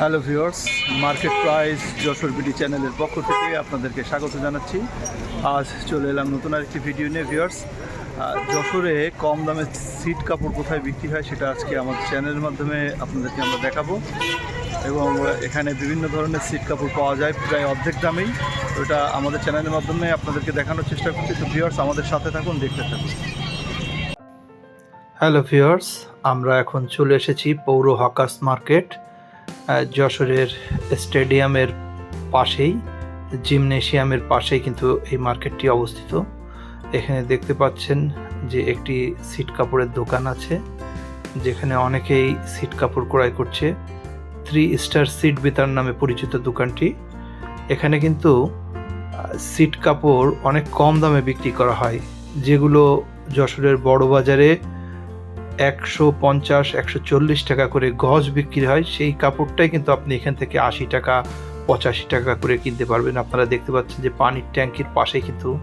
Hello viewers market price Jessore BD চ্যানেলের পক্ষ থেকে আপনাদেরকে স্বাগত জানাচ্ছি। আজ চলে এলাম নতুন আরেকটি ভিডিও নিয়ে ভিউয়ার্স যশোরে কম দামে সিট কাপড় কোথায় বিক্রি হয় সেটা আজকে আমাদের চ্যানেলের মাধ্যমে আপনাদেরকে আমরা দেখাবো। এবং এখানে বিভিন্ন ধরনের সিট কাপড় পাওয়া যায়, প্রায় অর্ধেক দামেই। ওটা আমাদের চ্যানেলের মাধ্যমে আপনাদেরকে দেখানোর চেষ্টা করছি। তো ভিউয়ার্স আমাদের সাথে থাকুন, দেখতে থাকুন। হ্যালো ভিউয়ার্স আমরা এখন চলে এসেছি পৌর হকার্স মার্কেট। যশোরের স্টেডিয়ামের পাশেই, জিমনেশিয়ামের পাশেই কিন্তু এই মার্কেটটি অবস্থিত। এখানে দেখতে পাচ্ছেন যে একটি সিট কাপড়ের দোকান আছে, যেখানে অনেকেই সিট কাপড় ক্রয় করছে। থ্রি স্টার সিট বিতার নামে পরিচিত দোকানটি। এখানে কিন্তু সিট কাপড় অনেক কম দামে বিক্রি করা হয়, যেগুলো যশোরের বড় বাজারে একশো পঞ্চাশ, একশো চল্লিশ টাকা করে গজ বিক্রি হয়। সেই কাপড়টাই কিন্তু আপনি এখান থেকে আশি টাকা, পঁচাশি টাকা করে কিনতে পারবেন। আপনারা দেখতে পাচ্ছেন যে পানির ট্যাঙ্কির পাশে কিন্তু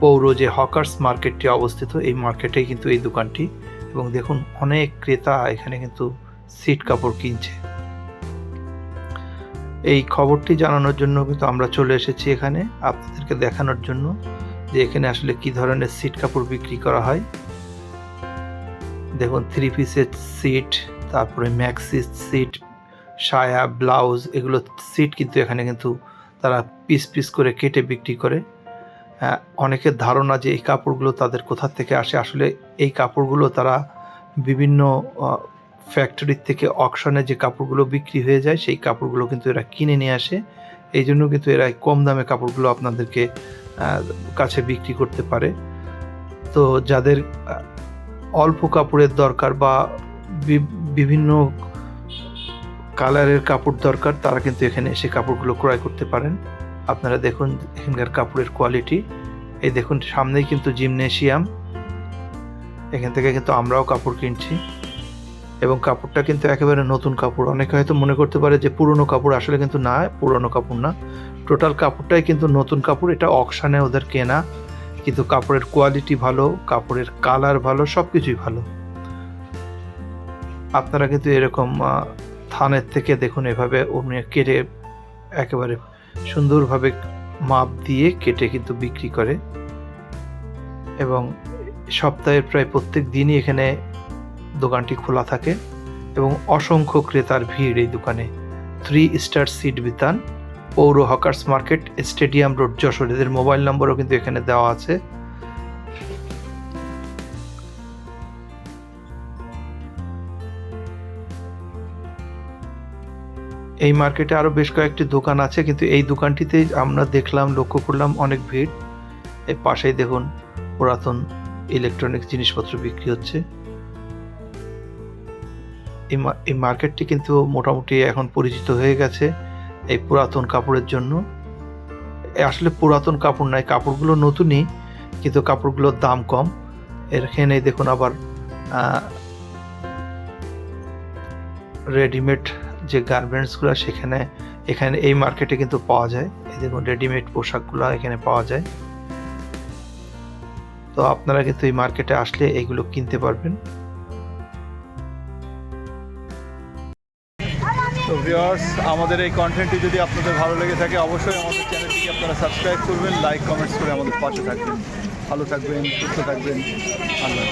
পৌর যে হকার্স মার্কেটটি অবস্থিত, এই মার্কেটেই কিন্তু এই দোকানটি। এবং দেখুন, অনেক ক্রেতা এখানে কিন্তু সিট কাপড় কিনছে। এই খবরটি জানানোর জন্য কিন্তু আমরা চলে এসেছি এখানে, আপনাদেরকে দেখানোর জন্য যে এখানে আসলে কি ধরনের সিট কাপড় বিক্রি করা হয়। দেখুন থ্রি পিসের সিট তারপরে ম্যাক্সি সিট সায়া ব্লাউজ এগুলো সিট কিন্তু এখানে কিন্তু তারা পিস পিস করে কেটে বিক্রি করে। অনেকের ধারণা যে এই কাপড়গুলো তাদের কোথা থেকে আসে, আসলে এই কাপড়গুলো তারা বিভিন্ন ফ্যাক্টরির থেকে অকশনে যে কাপড়গুলো বিক্রি হয়ে যায়, সেই কাপড়গুলো কিন্তু এরা কিনে নিয়ে আসে। এই জন্য কিন্তু এরা কম দামে কাপড়গুলো আপনাদেরকে কাছে বিক্রি করতে পারে। তো যাদের অল্প কাপড়ের দরকার বা বিভিন্ন কালারের কাপড় দরকার, তারা কিন্তু এখানে এসে কাপড়গুলো ক্রয় করতে পারেন। আপনারা দেখুন এখানকার কাপড়ের কোয়ালিটি এই দেখুন, সামনেই কিন্তু জিমনেশিয়াম এখান থেকে কিন্তু আমরাও কাপড় কিনছি। এবং কাপড়টা কিন্তু একেবারে নতুন কাপড়। অনেকে হয়তো মনে করতে পারে যে পুরনো কাপড় আসলে কিন্তু না, পুরনো কাপড় না। টোটাল কাপড়টাই কিন্তু নতুন কাপড়। এটা অকশানে ওদের কেনা। কিন্তু কাপড়ের কোয়ালিটি ভালো, কাপড়ের কালার ভালো সব কিছুই ভালো। আপনারা কিন্তু এরকম থানের থেকে দেখুন এভাবে উনি কেটে একেবারে সুন্দরভাবে মাপ দিয়ে কেটে কিন্তু বিক্রি করে। এবং সপ্তাহের প্রায় প্রত্যেক দিনই এখানে দোকানটি খোলা থাকে। এবং অসংখ্য ক্রেতার ভিড় এই দোকানে। থ্রি স্টার সিট বিতান। পৌর hawkers market, stadium road Jessore. এদের মোবাইল নম্বরও কিন্তু এখানে দেওয়া আছে। এই মার্কেটে আরও বেশ কয়েকটি দোকান আছে, কিন্তু এই দোকানটিতেই আমরা দেখলাম, লক্ষ্য করলাম অনেক ভিড়। এর পাশেই দেখুন, পুরাতন ইলেকট্রনিক্স জিনিসপত্র বিক্রি হচ্ছে। এই মার্কেটটি কিন্তু মোটামুটি এখন পরিচিত হয়ে গেছে। এই পুরাতন কাপড়ের জন্য। আসলে পুরাতন কাপড় নয়, কাপড়গুলো নতুনই, কিন্তু কাপড়গুলোর দাম কম। এখানে দেখুন আবার রেডিমেড যে গার্মেন্টসগুলো সেখানে, এখানে এই মার্কেটে কিন্তু পাওয়া যায়। এই দেখুন রেডিমেড পোশাকগুলো এখানে পাওয়া যায়। তো আপনারা কিন্তু এই মার্কেটে আসলে এইগুলো কিনতে পারবেন। তো ভিওর্স আমাদের এই কন্টেন্টটি যদি আপনাদের ভালো লেগে থাকে, অবশ্যই আমাদের চ্যানেলটিকে আপনারা সাবস্ক্রাইব করবেন লাইক কমেন্টস করে আমাদের পাশে থাকবেন ভালো থাকবেন, সুস্থ থাকবেন আল্লাহ।